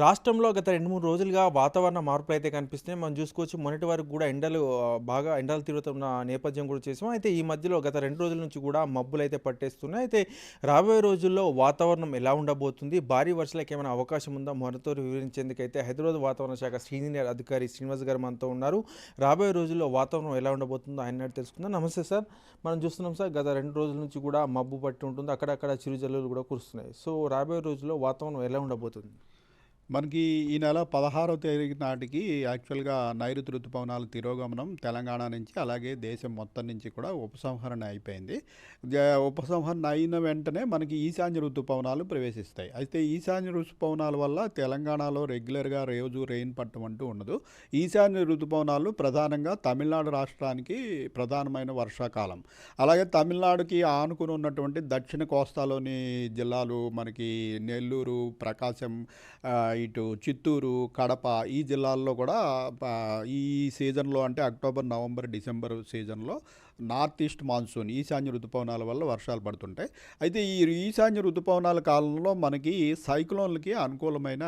రాష్ట్రంలో గత రెండు మూడు రోజులుగా వాతావరణ మార్పులు అయితే కనిపిస్తున్నాయి. మనం చూసుకోవచ్చు మొన్నటి వరకు కూడా ఎండలు బాగా ఎండలు తిరుగుతున్న నేపథ్యం కూడా చేసాం అయితే ఈ మధ్యలో గత రెండు రోజుల నుంచి కూడా మబ్బులు అయితే పట్టేస్తున్నాయి. అయితే రాబోయే రోజుల్లో వాతావరణం ఎలా ఉండబోతుంది? భారీ వర్షాలకు ఏమైనా అవకాశం ఉందా? మనతో వివరించేందుకైతే హైదరాబాద్ వాతావరణ శాఖ సీనియర్ అధికారి శ్రీనివాస్ గారు మనతో ఉన్నారు. రాబోయే రోజుల్లో వాతావరణం ఎలా ఉండబోతుందో ఆయన తెలుసుకుందాం. నమస్తే సార్. మనం చూస్తున్నాం సార్ గత రెండు రోజుల నుంచి కూడా మబ్బు పట్టి ఉంటుంది. అక్కడక్కడ చిరుజల్లులు కూడా కురుస్తున్నాయి. సో రాబోయే రోజుల్లో వాతావరణం ఎలా ఉండబోతుంది? మనకి ఈ నెల పదహారో తేదీ నాటికి యాక్చువల్గా నైరుతి ఋతుపవనాలు తిరోగమనం తెలంగాణ నుంచి అలాగే దేశం మొత్తం నుంచి కూడా ఉపసంహరణ అయిపోయింది. జ- ఉపసంహరణ అయిన వెంటనే మనకి ఈశాన్య ఋతుపవనాలు ప్రవేశిస్తాయి. అయితే ఈశాన్య ఋతుపవనాల వల్ల తెలంగాణలో రెగ్యులర్గా రోజు రెయిన్ పట్టడం అంటూ ఉండదు. ఈశాన్య ఋతుపవనాలు ప్రధానంగా తమిళనాడు రాష్ట్రానికి ప్రధానమైన వర్షాకాలం. అలాగే తమిళనాడుకి ఆనుకుని ఉన్నటువంటి దక్షిణ కోస్తాలోని జిల్లాలు మనకి నెల్లూరు ప్రకాశం ఇటు చిత్తూరు కడప ఈ జిల్లాల్లో కూడా ఈ సీజన్లో అంటే అక్టోబర్ నవంబర్ డిసెంబర్ సీజన్లో నార్త్ ఈస్ట్ మాన్సూన్ ఈశాన్య ఋతుపవనాల వల్ల వర్షాలు పడుతుంటాయి అయితే ఈ ఈశాన్య ఋతుపవనాల కాలంలో మనకి సైక్లోన్లకి అనుకూలమైన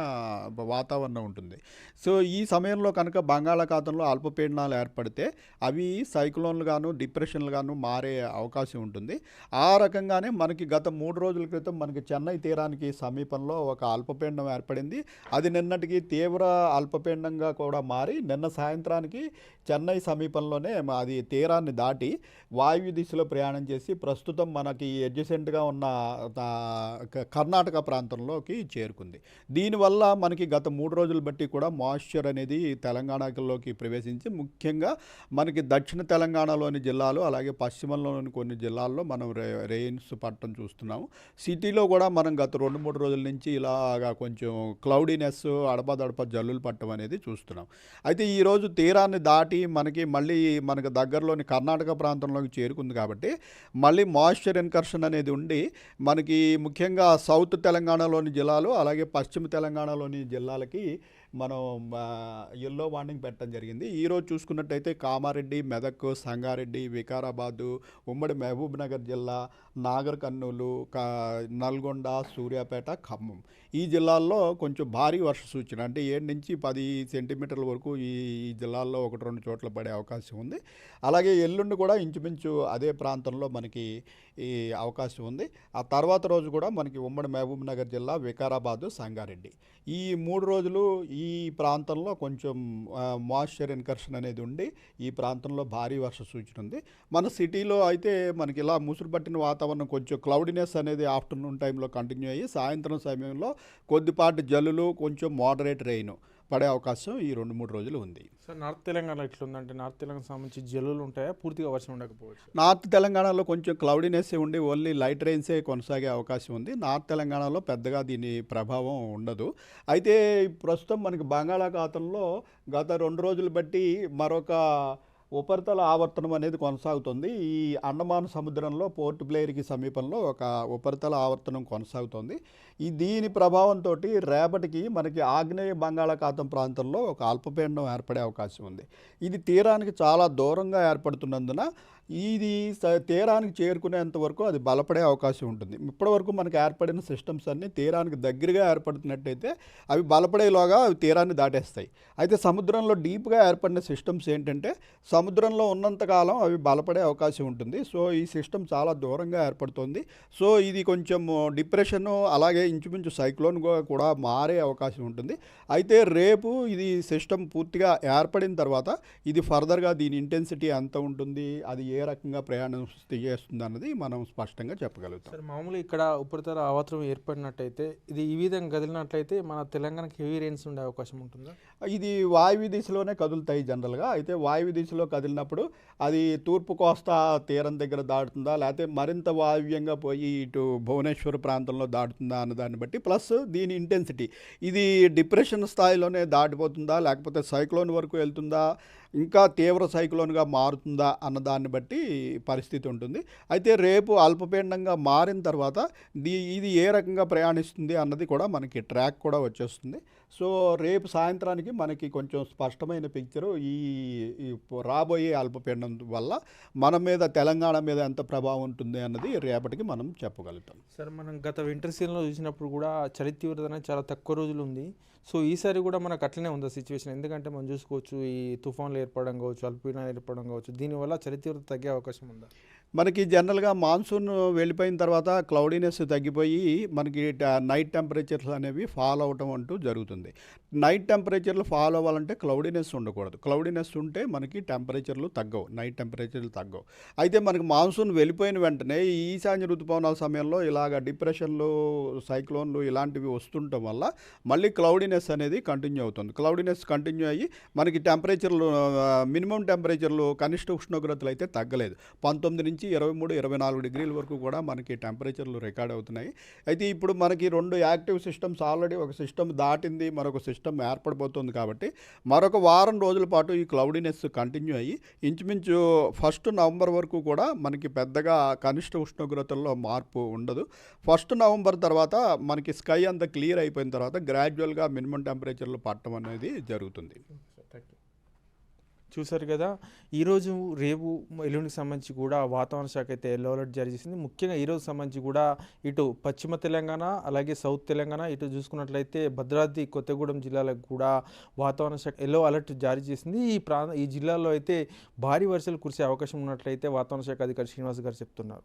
వాతావరణం ఉంటుంది. సో ఈ సమయంలో కనుక బంగాళాఖాతంలో అల్పపీడనాలు ఏర్పడితే అవి సైక్లోన్లుగాను డిప్రెషన్లుగాను మారే అవకాశం ఉంటుంది. ఆ రకంగానే మనకి గత మూడు రోజుల క్రితం మనకి చెన్నై తీరానికి సమీపంలో ఒక అల్పపీడనం ఏర్పడింది. అది నిన్నటికి తీవ్ర అల్పపీడనంగా కూడా మారి నిన్న సాయంత్రానికి చెన్నై సమీపంలోనే అది తీరాన్ని దాటి వాయు దిశలో ప్రయాణం చేసి ప్రస్తుతం మనకి అడ్జసెంట్గా ఉన్న కర్ణాటక ప్రాంతంలోకి చేరుకుంది. దీనివల్ల మనకి గత మూడు రోజులు బట్టి కూడా మాయిశ్చర్ అనేది తెలంగాణలోకి ప్రవేశించి ముఖ్యంగా మనకి దక్షిణ తెలంగాణలోని జిల్లాలు అలాగే పశ్చిమంలోని కొన్ని జిల్లాల్లో మనం రే రెయిన్స్ పట్టడం చూస్తున్నాము. సిటీలో కూడా మనం గత రెండు మూడు రోజుల నుంచి ఇలాగా కొంచెం క్లౌడీనెస్ అడపదడప జల్లులు పట్టడం అనేది చూస్తున్నాం. అయితే ఈరోజు తీరాన్ని దాటి మనకి మళ్ళీ మనకు దగ్గరలోని కర్ణాటక ప్రాంతంలోకి చేరుకుంది కాబట్టి మళ్ళీ మాయిశ్చర్ ఎన్కర్షన్ అనేది ఉండి మనకి ముఖ్యంగా సౌత్ తెలంగాణలోని జిల్లాలు అలాగే పశ్చిమ తెలంగాణలోని జిల్లాలకి మనం ఎల్లో వార్నింగ్ పెట్టడం జరిగింది. ఈరోజు చూసుకున్నట్టయితే కామారెడ్డి మెదక్ సంగారెడ్డి వికారాబాదు ఉమ్మడి మహబూబ్నగర్ జిల్లా నాగర్ కర్నూలు కా నల్గొండ సూర్యాపేట ఖమ్మం. ఈ జిల్లాల్లో కొంచెం భారీ వర్ష సూచన. అంటే ఏడు నుంచి పది సెంటీమీటర్ల వరకు ఈ జిల్లాల్లో ఒకటి రెండు చోట్ల పడే అవకాశం ఉంది. అలాగే ఎల్లుండి కూడా ఇంచుమించు అదే ప్రాంతంలో మనకి ఈ అవకాశం ఉంది. ఆ తర్వాత రోజు కూడా మనకి ఉమ్మడి మహబూబ్నగర్ జిల్లా వికారాబాదు సంగారెడ్డి. ఈ మూడు రోజులు ఈ ఈ ప్రాంతంలో కొంచెం మాయిశ్చర్ ఇన్కర్షన్ అనేది ఉండి ఈ ప్రాంతంలో భారీ వర్ష సూచన ఉంది. మన సిటీలో అయితే మనకి ఇలా ముసురు పట్టిన వాతావరణం కొంచెం క్లౌడినెస్ అనేది ఆఫ్టర్నూన్ టైంలో కంటిన్యూ అయ్యి సాయంత్రం సమయంలో కొద్దిపాటి జల్లులు కొంచెం మోడరేట్ రెయిన్ పడే అవకాశం ఈ రెండు మూడు రోజులు ఉంది. సార్ నార్త్ తెలంగాణ ఎట్లుందంటే నార్త్ తెలంగాణ సంబంధించి జల్లులు ఉంటాయా? పూర్తిగా వర్షం ఉండకపోవచ్చు. నార్త్ తెలంగాణలో కొంచెం క్లౌడీనెస్ ఉండి ఓన్లీ లైట్ రెయిన్సే కొనసాగే అవకాశం ఉంది. నార్త్ తెలంగాణలో పెద్దగా దీని ప్రభావం ఉండదు. అయితే ప్రస్తుతం మనకి బంగాళాఖాతంలో గత రెండు రోజులు బట్టి మరొక ఉపరితల ఆవర్తనం అనేది కొనసాగుతుంది. ఈ అండమాన్ సముద్రంలో పోర్ట్ బ్లేయర్కి సమీపంలో ఒక ఉపరితల ఆవర్తనం కొనసాగుతుంది. ఈ దీని ప్రభావంతో రేపటికి మనకి ఆగ్నేయ బంగాళాఖాతం ప్రాంతంలో ఒక అల్పపీడనం ఏర్పడే అవకాశం ఉంది. ఇది తీరానికి చాలా దూరంగా ఏర్పడుతున్నందున ఇది తీరానికి చేరుకునేంత వరకు అది బలపడే అవకాశం ఉంటుంది. ఇప్పటివరకు మనకు ఏర్పడిన సిస్టమ్స్ అన్నీ తీరానికి దగ్గరగా ఏర్పడుతున్నట్టయితే అవి బలపడేలోగా అవి తీరాన్ని దాటేస్తాయి. అయితే సముద్రంలో డీప్గా ఏర్పడిన సిస్టమ్స్ ఏంటంటే సముద్రంలో ఉన్నంతకాలం అవి బలపడే అవకాశం ఉంటుంది. సో ఈ సిస్టమ్ చాలా దూరంగా ఏర్పడుతుంది. సో ఇది కొంచెం డిప్రెషన్ అలాగే ఇంచుమించు సైక్లోన్గా కూడా మారే అవకాశం ఉంటుంది. అయితే రేపు ఇది సిస్టమ్ పూర్తిగా ఏర్పడిన తర్వాత ఇది ఫర్దర్గా దీని ఇంటెన్సిటీ ఎంత ఉంటుంది అది ఏ రకంగా ప్రయాణం చేస్తుంది అన్నది మనం స్పష్టంగా చెప్పగలుగుతాం. సార్ మామూలుగా ఇక్కడ ఉపరితల ఆవర్తనం ఏర్పడినట్టయితే ఇది ఈ విధంగా కదిలినట్లయితే మన తెలంగాణకి హెవీ రెయిన్స్ ఉండే అవకాశం ఉంటుందా? ఇది వాయువ్య దిశలోనే కదులుతాయి జనరల్గా. అయితే వాయువ్య దిశలో కదిలినప్పుడు అది తూర్పు కోస్తా తీరం దగ్గర దాటుతుందా? లేకపోతే మరింత వాయువ్యంగా పోయి ఇటు భువనేశ్వర్ ప్రాంతంలో దాటుతుందా అన్న దాన్ని బట్టి ప్లస్ దీని ఇంటెన్సిటీ. ఇది డిప్రెషన్ స్థాయిలోనే దాటిపోతుందా? లేకపోతే సైక్లోన్ వరకు వెళ్తుందా? ఇంకా తీవ్ర సైక్లోన్గా మారుతుందా అన్న దాన్ని బట్టి పరిస్థితి ఉంటుంది. అయితే రేపు అల్పపీండంగా మారిన తర్వాత దీ ఇది ఏ రకంగా ప్రయాణిస్తుంది అన్నది కూడా మనకి ట్రాక్ కూడా వచ్చేస్తుంది. సో రేపు సాయంత్రానికి మనకి కొంచెం స్పష్టమైన పిక్చరు ఈ ఈ రాబోయే అల్పపీండం వల్ల మన మీద తెలంగాణ మీద ఎంత ప్రభావం ఉంటుంది అన్నది రేపటికి మనం చెప్పగలుగుతాం. సార్ మనం గత వింటర్ సీజన్లో చూసినప్పుడు కూడా చలి తీవ్రత అనేది చాలా తక్కువ రోజులు ఉంది. సో ఈసారి కూడా మనకు అట్లనే ఉంది సిచ్యువేషన్ ఎందుకంటే మనం చూసుకోవచ్చు ఈ తుఫాన్లు ఏర్పడడం కావచ్చు అల్పీడనాలు ఏర్పడడం కావచ్చు దీనివల్ల చలి తీవ్రత తగ్గే అవకాశం ఉందా? మనకి జనరల్గా మాన్సూన్ వెళ్ళిపోయిన తర్వాత క్లౌడీనెస్ తగ్గిపోయి మనకి నైట్ టెంపరేచర్స్ అనేవి ఫాల్ అవటం అంటూ జరుగుతుంది. నైట్ టెంపరేచర్లు ఫాల్ అవ్వాలంటే క్లౌడీనెస్ ఉండకూడదు. క్లౌడీనెస్ ఉంటే మనకి టెంపరేచర్లు తగ్గవు. నైట్ టెంపరేచర్లు తగ్గవు. అయితే మనకి మాన్సూన్ వెళ్ళిపోయిన వెంటనే ఈ ఈశాన్య ఋతుపవనాల సమయంలో ఇలాగ డిప్రెషన్లు సైక్లోన్లు ఇలాంటివి వస్తుండటం వల్ల మళ్ళీ క్లౌడీనెస్ అనేది కంటిన్యూ అవుతుంది. క్లౌడీనెస్ కంటిన్యూ అయ్యి మనకి టెంపరేచర్లు మినిమం టెంపరేచర్లు కనిష్ట ఉష్ణోగ్రతలు అయితే తగ్గలేదు. పంతొమ్మిది నుంచి ఇరవై మూడు ఇరవై నాలుగు డిగ్రీల వరకు కూడా మనకి టెంపరేచర్లు రికార్డ్ అవుతున్నాయి. అయితే ఇప్పుడు మనకి రెండు యాక్టివ్ సిస్టమ్స్ ఆల్రెడీ ఒక సిస్టమ్ దాటింది మరొక సిస్టమ్ ఏర్పడిపోతుంది కాబట్టి మరొక వారం రోజుల పాటు ఈ క్లౌడీనెస్ కంటిన్యూ అయ్యి ఇంచుమించు ఫస్ట్ నవంబర్ వరకు కూడా మనకి పెద్దగా కనిష్ట ఉష్ణోగ్రతల్లో మార్పు ఉండదు. ఫస్ట్ నవంబర్ తర్వాత మనకి స్కై అంతా క్లియర్ అయిపోయిన తర్వాత గ్రాడ్యువల్గా మినిమం టెంపరేచర్లు పట్టడం అనేది జరుగుతుంది. చూసారు కదా. ఈరోజు రేపు ఎల్లుండికి సంబంధించి కూడా వాతావరణ శాఖ అయితే ఎల్లో అలర్ట్ జారీ చేసింది. ముఖ్యంగా ఈరోజు సంబంధించి కూడా ఇటు పశ్చిమ తెలంగాణ అలాగే సౌత్ తెలంగాణ ఇటు చూసుకున్నట్లయితే భద్రాద్రి కొత్తగూడెం జిల్లాలకు కూడా వాతావరణ శాఖ ఎల్లో అలర్ట్ జారీ చేసింది. ఈ ప్రాంత ఈ జిల్లాలో అయితే భారీ వర్షాలు కురిసే అవకాశం ఉన్నట్లయితే వాతావరణ శాఖ అధికారి శ్రీనివాస్ గారు చెప్తున్నారు.